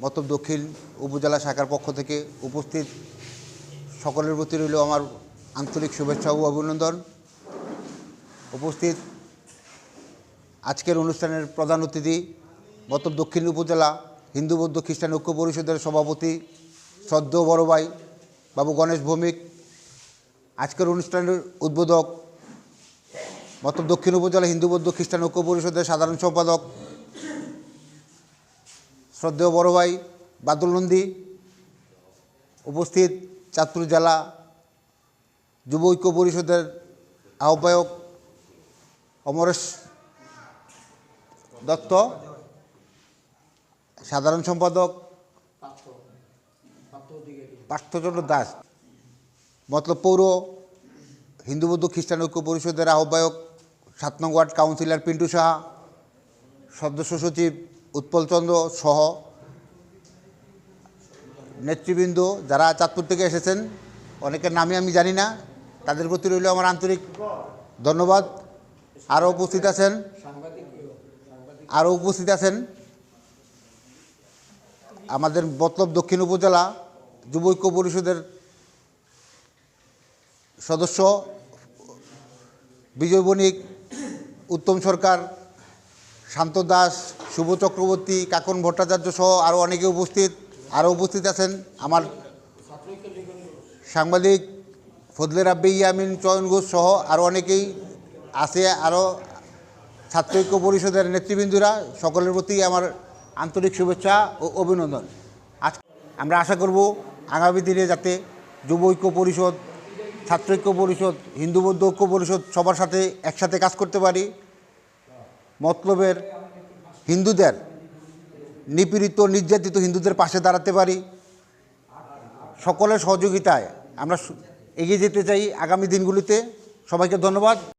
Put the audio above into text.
মতব দক্ষিণ উপজেলা শাখার পক্ষ থেকে উপস্থিত সকলের প্রতি রইল আমার আন্তরিক শুভেচ্ছা ও অভিনন্দন। উপস্থিত আজকের অনুষ্ঠানের প্রধান অতিথি মতব দক্ষিণ উপজেলা হিন্দু বৌদ্ধ খ্রিস্টান ঐক্য পরিষদের সভাপতি শ্রদ্ধেয় বড় ভাই বাবু গণেশ ভৌমিক, আজকের অনুষ্ঠানের উদ্বোধক মতব দক্ষিণ উপজেলা হিন্দু বৌদ্ধ খ্রিস্টান ঐক্য পরিষদের সাধারণ সম্পাদক শ্রদ্ধেয় বড় ভাই বাদল নন্দী, উপস্থিত চাঁদপুর জেলা যুব ঐক্য পরিষদের আহ্বায়ক অমরেশ দত্ত, সাধারণ সম্পাদক পার্থচন্দ্র দাস, মতলব পৌর হিন্দু বৌদ্ধ খ্রিস্টান ঐক্য পরিষদের আহ্বায়ক সাত নং ওয়ার্ড কাউন্সিলর পিন্টু সাহা, সদস্য সচিব উৎপল চন্দ্র সহ নেতৃবৃন্দ যারা চাঁদপুর থেকে এসেছেন, অনেকের নামই আমি জানি না, তাদের প্রতি রইল আমার আন্তরিক ধন্যবাদ। আরও উপস্থিত আছেন, আরও উপস্থিত আছেন আমাদের মতলব দক্ষিণ উপজেলা যুব ঐক্য পরিষদের সদস্য বিজয় বণিক, উত্তম সরকার শান্ত দাস, শুভ চক্রবর্তী, কাকন ভট্টাচার্য সহ আরও অনেকে উপস্থিত। আরও উপস্থিত আছেন আমার সাংবাদিক ফজলে রাব্বি ইয়ামিন, চয়ন ঘোষ সহ আরও অনেকেই আছে আরও ছাত্র ঐক্য পরিষদের নেতৃবৃন্দরা, সকলের প্রতি আমার আন্তরিক শুভেচ্ছা ও অভিনন্দন। আজ আমরা আশা করব আগামী দিনে যাতে যুব ঐক্য পরিষদ, ছাত্র ঐক্য পরিষদ, হিন্দু বৌদ্ধ ঐক্য পরিষদ সবার সাথে একসাথে কাজ করতে পারি। মতলবের হিন্দুদের, নিপীড়িত, নির্যাতিত হিন্দুদের পাশে দাঁড়াতে পারি। সকলের সহযোগিতায় আমরা এগিয়ে যেতে চাই আগামী দিনগুলিতে। সবাইকে ধন্যবাদ।